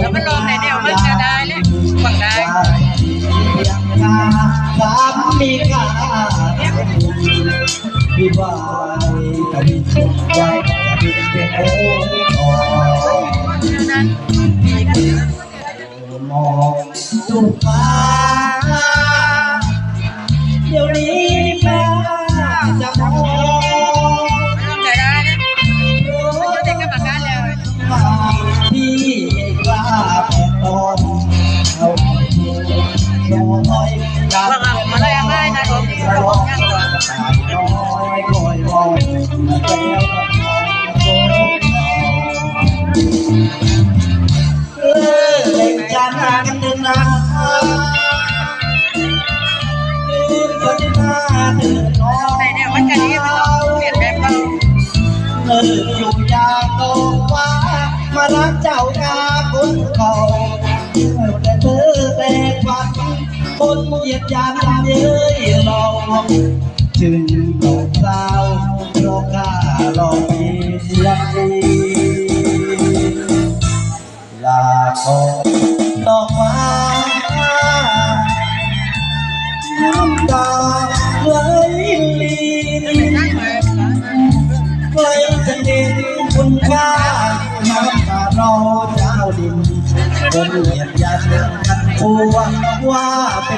แล้วมันลองไหนเดียวมันจะได้เลยฝังได้สามมีกาพี่บายกับพี่ชมใจพี่เป็นโอ้ยขอมองดูฟ้า น่อยการเอามาเลยเอาเลยนะผมนี่ยังก่อนน้อยคอยมองแล้วก็มองเออเล่นจานกันเดินนาลืมคนหน้าเดินน้องในเนี่ยมันกันนี้มันต้องเปลี่ยนแบบเราเอออยู่ยาโตว่ามารักเจ้ากาคนเก่า คนเหยียดยามเย้ยเราจึงตกเศร้าเพราะข้าลองเพียงดีลาขอดอกไม้น้ำตาไหลลีนใครจะเด่นคุณค่าน้ำตาเราเจ้าดินคนเหยียดยาเชิญกันผู้ ว่าว่าเป็น